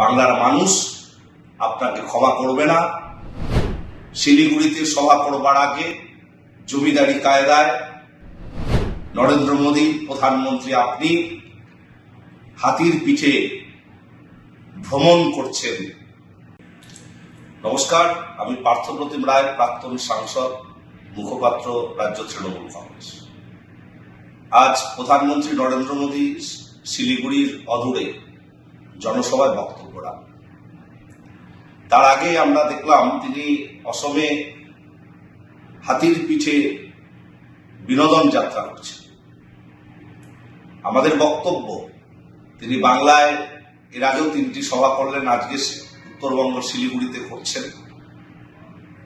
বাংলার মানুষ আপনাকে ক্ষমা করবে না। শিলিগুড়িতে সভা করবার আগে জমিদারি কায়দায় নরেন্দ্র মোদী, প্রধানমন্ত্রী আপনি হাতির পিঠে ভ্রমণ করছেন। নমস্কার, আমি পার্থপ্রতিম রায়, প্রাক্তন সাংসদ, মুখপাত্র রাজ্য তৃণমূল কংগ্রেস। আজ প্রধানমন্ত্রী নরেন্দ্র মোদী শিলিগুড়ির অদূরে জনসভায় বক্তব্য রাখেন। তার আগে আমরা দেখলাম তিনি অসমে হাতির পিঠে বিনোদন যাত্রা করছেন। আমাদের বক্তব্য, তিনি বাংলায় এর আগেও তিনটি সভা করলেন, আজকে উত্তরবঙ্গ শিলিগুড়িতে করছেন।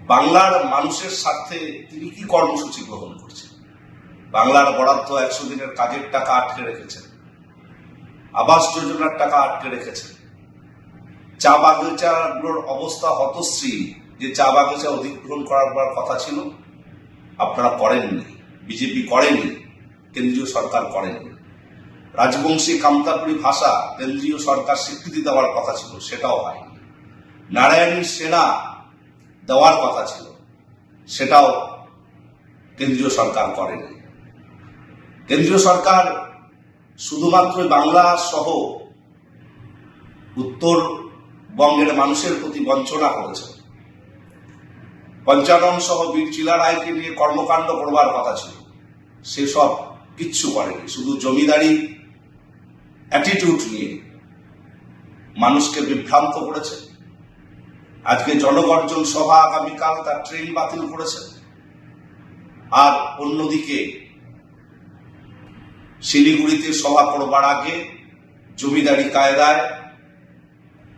বাংলার মানুষের স্বার্থে তিনি কি কর্মসূচি গ্রহণ করছেন? বাংলার বরাদ্দ একশো দিনের কাজের টাকা আটকে রেখেছেন। আবাস যোজনার টাকা আটকে রেখেছেন। চা বাগিচাগুলোর অবস্থা হতশ্রী যে চা বাগিচা অধিগ্রহণ করার কথা ছিল। আপনারা করেননি, বিজেপি করেনি, কেন্দ্রীয় সরকার করেনি। রাজবংশী কামতাপুরী ভাষা কেন্দ্রীয় সরকার স্বীকৃতি দেওয়ার কথা ছিল, সেটাও হয়নি। নারায়ণী সেনা দেওয়ার কথা ছিল, সেটাও কেন্দ্রীয় সরকার করেনি। কেন্দ্রীয় সরকার শুধুমাত্র বাংলা সহ উত্তরবঙ্গের মানুষের প্রতি বঞ্চনা করেছে। পঞ্চানন সহ বীর চিলা রায়কে নিয়ে কর্মকাণ্ড করবার কথা ছিল। সেসব কিচ্ছু করেনি, শুধু জমিদারি অ্যাটিটিউড নিয়ে মানুষকে বিভ্রান্ত করেছে। আজকে জনগর্জন সভা আগামীকাল তার ট্রেন বাতিল করেছে। আর অন্যদিকে শিলিগুড়িতে সভা করবার আগে জমিদারি কায়দায়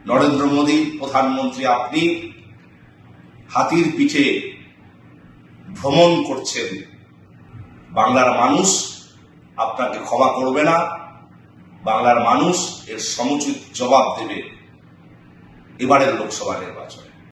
নরেন্দ্র মোদী, প্রধানমন্ত্রী আপনি হাতির পিঠে ভ্রমণ করছেন। বাংলার মানুষ আপনাকে ক্ষমা করবে না, বাংলার মানুষ এর সমুচিত জবাব দেবে। এবারের লোকসভা নির্বাচনে।